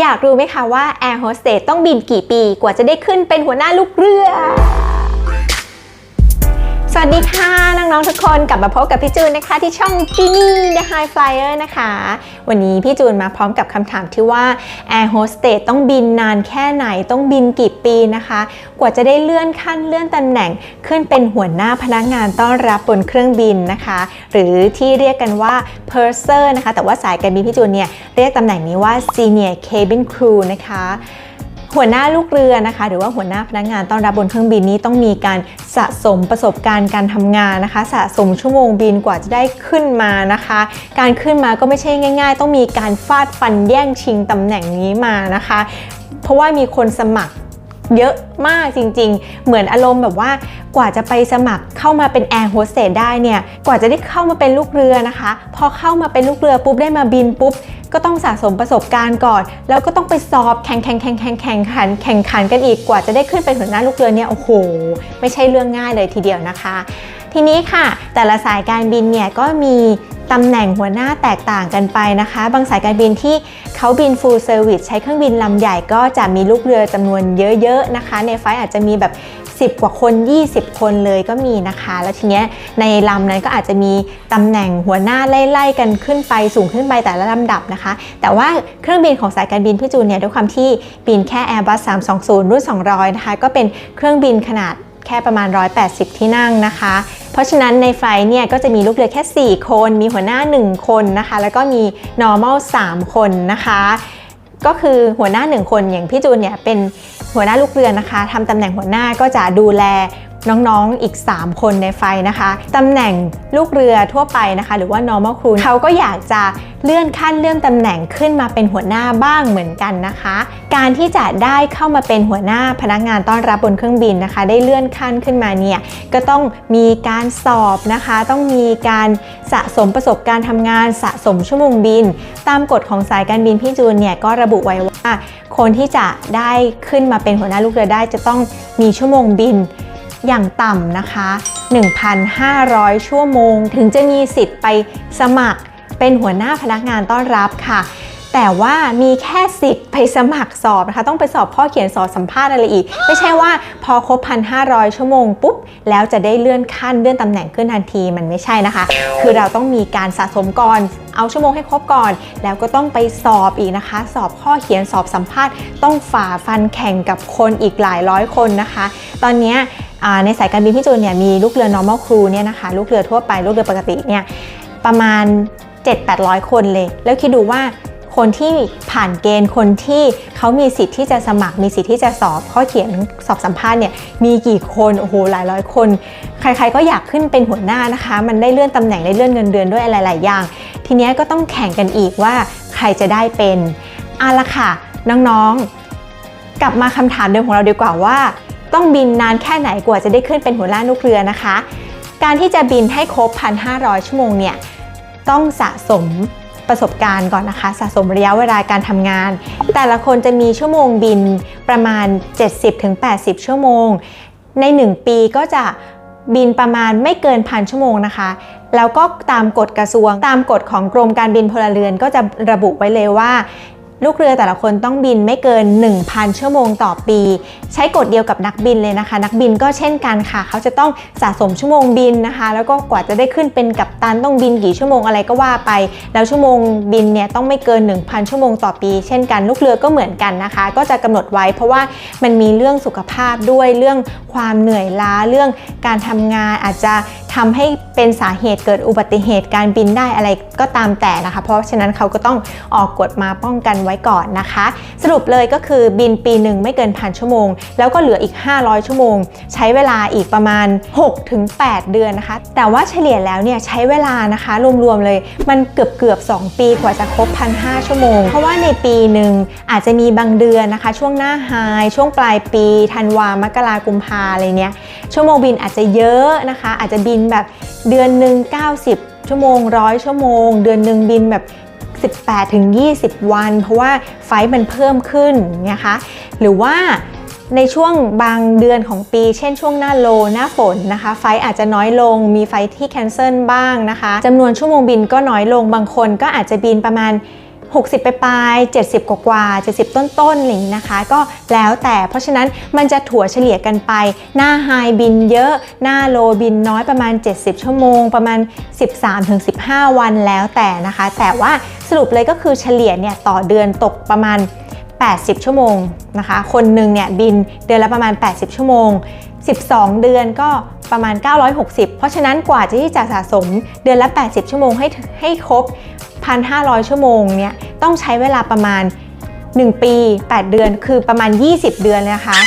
อยากรู้ไหมคะว่าแอร์โฮสเตสต้องบินกี่ปีกว่าจะได้ขึ้นเป็นหัวหน้าลูกเรือ สวัสดีค่ะ น้อง ๆ ทุกคนกลับมาพบกับพี่จูนนะคะ ที่ช่อง Genie The High Flyer นะคะ วันนี้พี่จูนมาพร้อมกับคำถามที่ว่า Air Hostess ต้องบินนานแค่ไหนต้องบินกี่ปีนะคะ กว่าจะได้เลื่อนขั้นเลื่อนตำแหน่ง ขึ้นเป็นหัวหน้าพนักงานต้อนรับบนเครื่องบินนะคะ หรือที่เรียกกันว่า Purser นะคะ แต่ว่าสายการบินพี่จูนเนี่ยเรียกตำแหน่งนี้ว่า Senior Cabin Crew นะคะ หัวหน้าลูกเรือนะคะ หรือว่าหัวหน้าพนักงานต้อนรับบนเครื่องบินนี้ต้องมีการสะสมประสบการณ์การทำงานนะคะ สะสมชั่วโมงบินกว่าจะได้ขึ้นมานะคะ การขึ้นมาก็ไม่ใช่ง่าย ๆ ต้องมีการฟาดฟันแย่งชิงตำแหน่งนี้มานะคะ เพราะว่ามีคนสมัครเยอะมากจริงๆ เหมือนอารมณ์แบบว่ากว่าจะไปสมัครเข้ามาเป็นแอร์โฮสเตสได้เนี่ย กว่าจะได้เข้ามาเป็นลูกเรือนะคะ พอเข้ามาเป็นลูกเรือปุ๊บได้มาบินปุ๊บ ก็ต้องสะสมประสบการณ์ก่อน แล้วก็ต้องไปสอบแข่งแข่งแข่งแข่งแข่งขันแข่งขันกันอีกกว่าจะได้ขึ้นเป็นหัวหน้าลูกเรือเนี่ยโอ้โห ไม่ใช่เรื่องง่ายเลยทีเดียวนะคะ ทีนี้ค่ะ แต่ละสายการบินเนี่ยก็มีตำแหน่งหัวหน้าแตกต่างกันไปนะคะ บางสายการบินที่เขาบิน full service ใช้เครื่องบินลำใหญ่ก็จะมีลูกเรือจำนวนเยอะๆนะคะ ในไฟล์อาจจะมีแบบ 10 กว่าคน 20 คนเลยก็มีนะคะ แล้วทีเนี้ยในลำนั้นก็อาจจะมีตำแหน่งหัวหน้าไล่ๆกันขึ้นไปสูงขึ้นไปแต่ละลำดับนะคะ แต่ว่าเครื่องบินของสายการบินพี่จูนเนี่ยด้วยความที่บินแค่ Airbus 320 รุ่น 200 นะคะ ก็เป็นเครื่องบินขนาดแค่ประมาณ 180 ที่นั่งนะคะ เพราะฉะนั้นในไฟล์เนี่ยก็จะมีลูกเรือแค่ 4 คน มีหัวหน้า 1 คนนะคะ แล้วก็มี normal 3 คนนะคะ ก็คือหัวหน้าหนึ่งคนอย่างพี่จูนเนี่ยเป็นหัวหน้าลูกเรือนะคะทำตำแหน่งหัวหน้าก็จะดูแล น้องๆอีก 3 คนในไฟนะคะตำแหน่งลูกเรือทั่วไปนะคะ หรือว่า normal crew เขาก็อยากจะเลื่อนขั้นเลื่อนตำแหน่งขึ้นมาเป็นหัวหน้าบ้างเหมือนกันนะคะ การที่จะได้เข้ามาเป็นหัวหน้าพนักงานต้อนรับบนเครื่องบินนะคะ ได้เลื่อนขั้นขึ้นมาเนี่ยก็ต้องมีการสอบนะคะ ต้องมีการสะสมประสบการณ์ทำงานสะสมชั่วโมงบิน ตามกฎของสายการบินพี่จูนเนี่ยก็ระบุไว้ว่า คนที่จะได้ขึ้นมาเป็นหัวหน้าลูกเรือได้จะต้องมีชั่วโมงบิน อย่างต่ำนะคะ 1,500 ชั่วโมง ถึงจะมีสิทธิ์ไปสมัครเป็นหัวหน้าพนักงานต้อนรับค่ะ แต่ว่ามีแค่สิทธิ์ไปสมัครสอบนะคะ ต้องไปสอบข้อเขียนสอบสัมภาษณ์อะไรอีก ไม่ใช่ว่าพอครบ 1,500 ชั่วโมงปุ๊บ แล้วจะได้เลื่อนขั้นเลื่อนตำแหน่งขึ้นทันทีมันไม่ใช่นะคะ คือเราต้องมีการสะสมก่อนเอาชั่วโมงให้ครบก่อน แล้วก็ต้องไปสอบอีกนะคะ สอบข้อเขียนสอบสัมภาษณ์ ต้องฝ่าฟันแข่งกับคนอีกหลายร้อยคนนะคะ ตอนเนี้ย ในสายการบินพี่จูนเนี่ยมีลูกเรือ normal crew เนี่ยนะคะลูกเรือทั่วไปลูกเรือปกติเนี่ยประมาณ 7-800 คนเลย แล้วคิดดูว่าคนที่ผ่านเกณฑ์คนที่เขามีสิทธิ์ที่จะสมัครมีสิทธิ์ที่จะสอบข้อเขียนสอบสัมภาษณ์เนี่ยมีกี่คนโอ้โหหลายร้อยคน ใครๆก็อยากขึ้นเป็นหัวหน้านะคะ มันได้เลื่อนตำแหน่งได้เลื่อนเงินเดือนด้วยอะไรหลายอย่าง ทีนี้ก็ต้องแข่งกันอีกว่าใครจะได้เป็นเอาละค่ะน้องๆ กลับมาคำถามเดิมของเราดีกว่าว่า ต้องบินนานแค่ไหนกว่าจะได้ขึ้นเป็นหัวหน้าลูกเรือนะคะ การที่จะบินให้ครบ 1,500 ชั่วโมงเนี่ยต้องสะสมประสบการณ์ก่อนนะคะ สะสมระยะเวลาการทำงาน แต่ละคนจะมีชั่วโมงบินประมาณ 70-80 ชั่วโมง ใน 1 ปีก็จะบินประมาณไม่เกินพันชั่วโมงนะคะ แล้วก็ตามกฎกระทรวง ตามกฎของกรมการบินพลเรือนก็จะระบุไว้เลยว่า ลูกเรือแต่ละคนต้องบินไม่เกิน 1,000 ชั่วโมงต่อปี ใช้กฎเดียวกับนักบินเลยนะคะ นักบินก็เช่นกันค่ะ เขาจะต้องสะสมชั่วโมงบินนะคะ แล้วก็กว่าจะได้ขึ้นเป็นกัปตันต้องบินกี่ชั่วโมงอะไรก็ว่าไป แล้วชั่วโมงบินเนี่ยต้องไม่เกิน 1,000 ชั่วโมงต่อปี เช่นกัน ลูกเรือก็เหมือนกันนะคะ ก็จะกำหนดไว้เพราะว่ามันมีเรื่องสุขภาพด้วยเรื่องความเหนื่อยล้าเรื่องการทำงานอาจจะ ทำให้เป็นสาเหตุเกิดอุบัติเหตุการบินได้อะไรก็ตามแต่นะคะ เพราะฉะนั้นเขาก็ต้องออกกฎมาป้องกันไว้ก่อนนะคะ สรุปเลยก็คือบินปีหนึ่งไม่เกินพันชั่วโมง แล้วก็เหลืออีก 500 ชั่วโมง ใช้เวลาอีกประมาณ 6-8 เดือนนะคะ แต่ว่าเฉลี่ยแล้วเนี่ยใช้เวลานะคะรวมๆเลยมันเกือบเกือบ2 ปีกว่าจะครบ1,500ชั่วโมง เพราะว่าในปีหนึ่งอาจจะมีบางเดือนนะคะ ช่วงหน้าไฮช่วงปลายปีธันวามกรากุมภาอะไรเนี้ยชั่วโมงบินอาจจะเยอะนะคะ อาจจะบินแบบเดือนหนึ่ง90 ชั่วโมงร้อยชั่วโมง เดือนหนึ่งบินแบบ18ถึง20 วัน เพราะว่าไฟมันเพิ่มขึ้นนะคะหรือว่าในช่วงบางเดือนของปี เช่นช่วงหน้าโลหน้าฝนนะคะ ไฟอาจจะน้อยลง มีไฟที่แคนเซิลบ้างนะคะจำนวนชั่วโมงบินก็น้อยลงบางคนก็อาจจะบินประมาณ 60 ไปปลาย 70 กว่ากว่า 70 ต้นๆอะไรอย่างนี้นะคะ ก็แล้วแต่เพราะฉะนั้นมันจะถั่วเฉลี่ยกันไป หน้าไฮบินเยอะ หน้าโลบินน้อยประมาณ 70 ชั่วโมง ประมาณ 13-15 วันแล้วแต่นะคะ แต่ว่าสรุปเลยก็คือเฉลี่ยเนี่ยต่อเดือนตกประมาณ 80 ชั่วโมงนะคะ คนหนึ่งเนี่ยบินเดือนละประมาณ 80 ชั่วโมง 12 เดือนก็ประมาณ 960 เพราะฉะนั้นกว่าจะที่จะสะสมเดือนละ 80 ชั่วโมงให้ให้ครบ 1,500 ชั่วโมงเนี่ยต้องใช้เวลาประมาณ 1 ปี 8 เดือนคือประมาณ 20 เดือนเลยนะคะ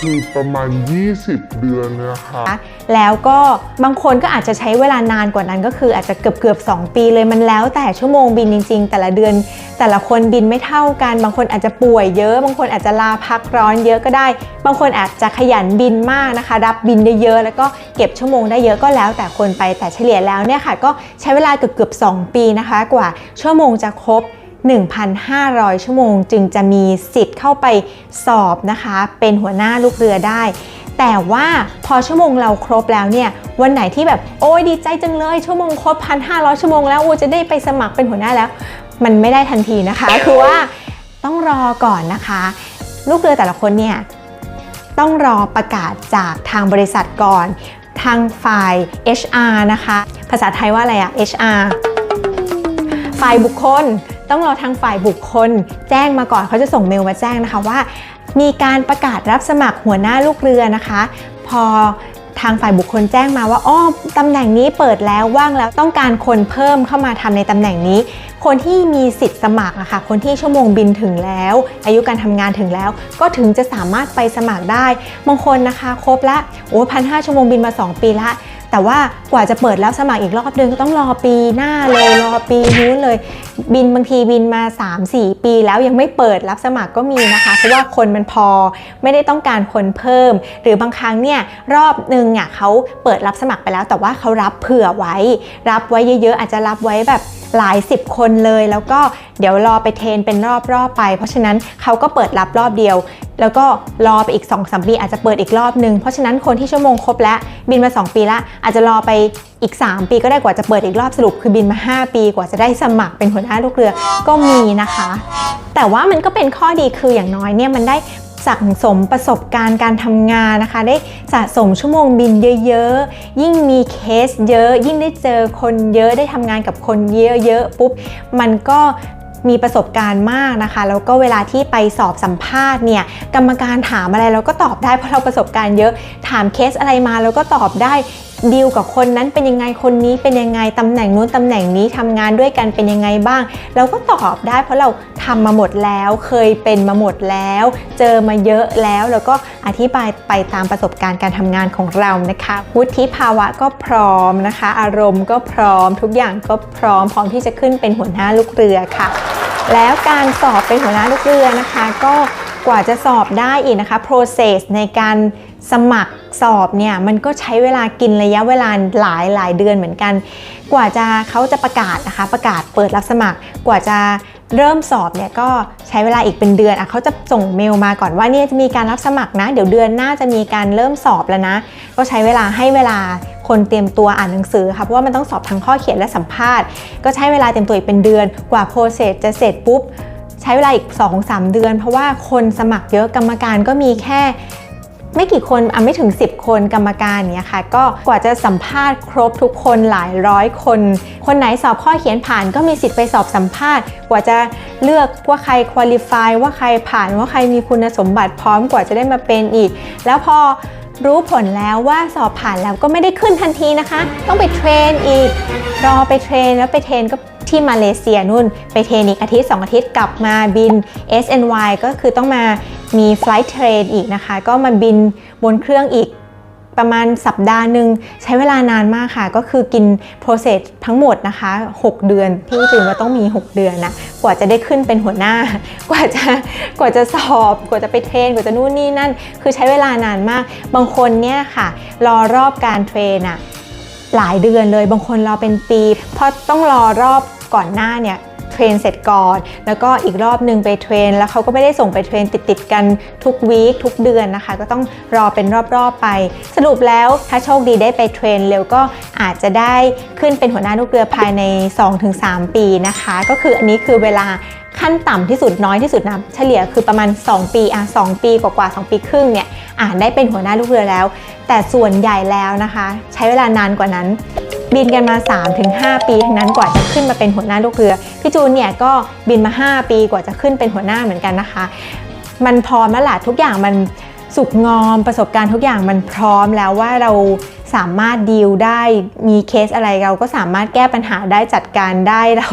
คือประมาณ 20 เดือนนะคะ แล้วก็บางคนก็อาจจะใช้เวลานานกว่านั้นก็คืออาจจะเกือบเกือบๆ2ปีเลยมันแล้วแต่ชั่วโมงบินจริง ๆ แต่ละเดือน แต่ละคนบินไม่เท่ากัน บางคนอาจจะป่วยเยอะ บางคนอาจจะลาพักร้อนเยอะก็ได้ บางคนอาจจะขยันบินมากนะคะ รับบินได้เยอะแล้วก็เก็บชั่วโมงได้เยอะก็แล้วแต่คนไปแต่เฉลี่ยแล้วเนี่ยค่ะ ก็ใช้เวลาเกือบเกือบ2ปีนะคะ กว่าชั่วโมงจะครบ1,500 ชั่วโมง จึงจะมีสิทธิ์เข้าไปสอบนะคะ เป็นหัวหน้าลูกเรือได้ แต่ว่าพอชั่วโมงเราครบแล้วเนี่ย วันไหนที่แบบโอ้ยดีใจจังเลย ชั่วโมงครบ1,500ชั่วโมงแล้วโอ้จะได้ไปสมัครเป็นหัวหน้าแล้ว มันไม่ได้ทันทีนะคะ คือว่าต้องรอก่อนนะคะ ลูกเรือแต่ละคนเนี่ยต้องรอประกาศจากทางบริษัทก่อน ทางฝ่าย HR นะคะ ภาษาไทยว่าอะไรอะ HR ฝ่ายบุคคล ต้องรอทางฝ่ายบุคคล แจ้งมาก่อนเขาจะส่งเมลมาแจ้งนะคะว่า มีการประกาศรับสมัครหัวหน้าลูกเรือนะคะ พอทางฝ่ายบุคคลแจ้งมาว่าอ้อตำแหน่งนี้เปิดแล้วว่างแล้วต้องการคนเพิ่มเข้ามาทำในตำแหน่งนี้ คนที่มีสิทธิ์สมัครอะค่ะ คนที่ชั่วโมงบินถึงแล้ว อายุการทำงานถึงแล้ว ก็ถึงจะสามารถไปสมัครได้ บางคนนะคะ ครบละโอ้พันห้าชั่วโมงบินมา 2 ปีละ แต่ว่ากว่าจะเปิดแล้วสมัครอีกรอบนึงก็ต้องรอปีหน้าเลยรอปีนู้นเลย บินบางทีบินมา 3-4 ปีแล้วยังไม่เปิดรับสมัครก็มีนะคะเพราะว่าคนมันพอไม่ได้ต้องการคนเพิ่ม หรือบางครั้งเนี่ยรอบนึงอะเขาเปิดรับสมัครไปแล้ว แต่ว่าเขารับเผื่อไว้ รับไว้เยอะๆ อาจจะรับไว้แบบ หลายสิบคนเลย แล้วก็เดี๋ยวรอไปเทรนเป็นรอบๆไป เพราะฉะนั้นเขาก็เปิดรับรอบเดียว แล้วก็รอไปอีก2อสปีอาจจะเปิดอีกรอบนึง เพราะฉะนั้นคนที่ชั่วโมงครบแล้วบินมา 2 ปีละอาจจะรอไปอีก 3 ปีก็ได้กว่าจะเปิดอีกรอบสรุป คือบินมา 5 ปีกว่าจะได้สมัครเป็นหัวหน้าลูกเรือก็มีนะคะ แต่ว่ามันก็เป็นข้อดีคืออย่างน้อยเนี่ยมันได้ สั่งสมประสบการณ์การทำงานนะคะ ได้สะสมชั่วโมงบินเยอะๆ ยิ่งมีเคสเยอะ ยิ่งได้เจอคนเยอะได้ทำงานกับคนเยอะๆปุ๊บมันก็มีประสบการณ์มากนะคะ แล้วก็เวลาที่ไปสอบสัมภาษณ์เนี่ยกรรมการถามอะไรเราก็ตอบได้เพราะเราประสบการณ์เยอะถามเคสอะไรมาเราก็ตอบได้ ดีลกับคนนั้นเป็นยังไงคนนี้เป็นยังไงตำแหน่งนู้นตำแหน่งนี้ทำงานด้วยกันเป็นยังไงบ้าง เราก็ตอบได้เพราะเราทำมาหมดแล้วเคยเป็นมาหมดแล้ว เจอมาเยอะแล้วแล้วก็อธิบายไปตามประสบการณ์การทำงานของเรานะคะวุฒิภาวะก็พร้อมนะคะ อารมณ์ก็พร้อม ทุกอย่างก็พร้อม พร้อมที่จะขึ้นเป็นหัวหน้าลูกเรือค่ะ แล้วการสอบเป็นหัวหน้าลูกเรือนะคะ ก็ กว่าจะสอบได้อีกนะคะ process ในการสมัครสอบเนี่ยมันก็ใช้เวลากินระยะเวลาหลายหลายเดือนเหมือนกัน กว่าจะเขาจะประกาศนะคะ ประกาศเปิดรับสมัครกว่าจะเริ่มสอบเนี่ยก็ใช้เวลาอีกเป็นเดือนอะเขาจะส่งเมลมาก่อนว่าเนี่ยจะมีการรับสมัครนะ เดี๋ยวเดือนหน้าจะมีการเริ่มสอบแล้วนะ ก็ใช้เวลาให้เวลาคนเตรียมตัวอ่านหนังสือค่ะเพราะว่ามันต้องสอบทั้งข้อเขียนและสัมภาษณ์ ก็ใช้เวลาเตรียมตัวอีกเป็นเดือน กว่าโปรเซสจะเสร็จปุ๊บ ใช้เวลาอีก 2-3 เดือน เพราะว่าคนสมัครเยอะกรรมการก็มีแค่ไม่กี่คนอะไม่ถึง 10 คนกรรมการเนี่ยค่ะ ก็กว่าจะสัมภาษณ์ครบทุกคนหลายร้อยคน คนไหนสอบข้อเขียนผ่านก็มีสิทธิ์ไปสอบสัมภาษณ์ กว่าจะเลือกว่าใครคุริฟายว่าใครผ่านว่าใครมีคุณสมบัติพร้อมกว่าจะได้มาเป็นอีก แล้วพอรู้ผลแล้วว่าสอบผ่านแล้วก็ไม่ได้ขึ้นทันทีนะคะ ต้องไปเทรนอีก รอไปเทรนแล้วไปเทรนก็ ที่มาเลเซียนู่น ไปเทนอีกอาทิตย์ 2 อาทิตย์กลับมาบิน SNY ก็คือต้องมามี flight train อีกนะคะ ก็มาบินบนเครื่องอีกประมาณสัปดาห์หนึ่งใช้เวลานานมากค่ะ ก็คือกิน process ทั้งหมดนะคะ 6 เดือนพี่จืนว่าต้องมี 6 เดือนนะกว่าจะได้ขึ้นเป็นหัวหน้า กว่าจะกว่าจะสอบ กว่าจะไปเทรน กว่าจะนู่นนี่นั่น คือใช้เวลานานมาก บางคนเนี่ยค่ะ รอรอบการเทรนอะหลายเดือนเลยบางคนรอเป็นปี เพราะต้องรอรอบ ก่อนหน้าเนี่ยเทรนเสร็จก่อน แล้วก็อีกรอบหนึ่งไปเทรน แล้วเขาก็ไม่ได้ส่งไปเทรนติดๆกันทุกวีคทุกเดือนนะคะ ก็ต้องรอเป็นรอบๆไป สรุปแล้วถ้าโชคดีได้ไปเทรนเร็วก็อาจจะได้ขึ้นเป็นหัวหน้าลูกเรือภายใน 2-3 ปีนะคะ ก็คืออันนี้คือเวลาขั้นต่ำที่สุดน้อยที่สุดนะเฉลี่ยคือประมาณ 2 ปีอะ2ปีกว่าๆ2ปีครึ่งเนี่ยอ่านได้เป็นหัวหน้าลูกเรือแล้ว แต่ส่วนใหญ่แล้วนะคะ ใช้เวลานานกว่านั้น บินกันมา 3-5 ปีทั้งนั้นกว่าจะขึ้นมาเป็นหัวหน้าลูกเรือ พี่จูนเนี่ยก็บินมา 5 ปีกว่าจะขึ้นเป็นหัวหน้าเหมือนกันนะคะ มันพร้อมแล้วล่ะทุกอย่างมันสุกงอมประสบการณ์ทุกอย่างมันพร้อมแล้วว่าเราสามารถดีลได้มีเคสอะไรเราก็สามารถแก้ปัญหาได้จัดการได้เรา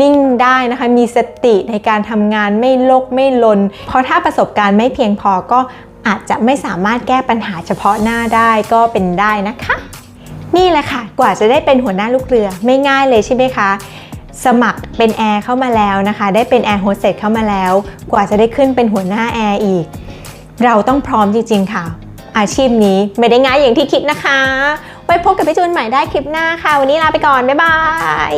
นิ่งได้นะคะ มีสติในการทำงานไม่ลกไม่ลน เพราะถ้าประสบการณ์ไม่เพียงพอก็อาจจะไม่สามารถแก้ปัญหาเฉพาะหน้าได้ก็เป็นได้นะคะ นี่แหละค่ะ กว่าจะได้เป็นหัวหน้าลูกเรือไม่ง่ายเลยใช่ไหมคะ สมัครเป็นแอร์เข้ามาแล้วนะคะ ได้เป็นแอร์โฮสเตสเข้ามาแล้ว กว่าจะได้ขึ้นเป็นหัวหน้าแอร์อีก เราต้องพร้อมจริง ๆ ค่ะ อาชีพนี้ไม่ได้ง่ายอย่างที่คิดนะคะ ไว้พบกับพี่จูนใหม่ได้คลิปหน้าค่ะ วันนี้ลาไปก่อน บ๊ายบาย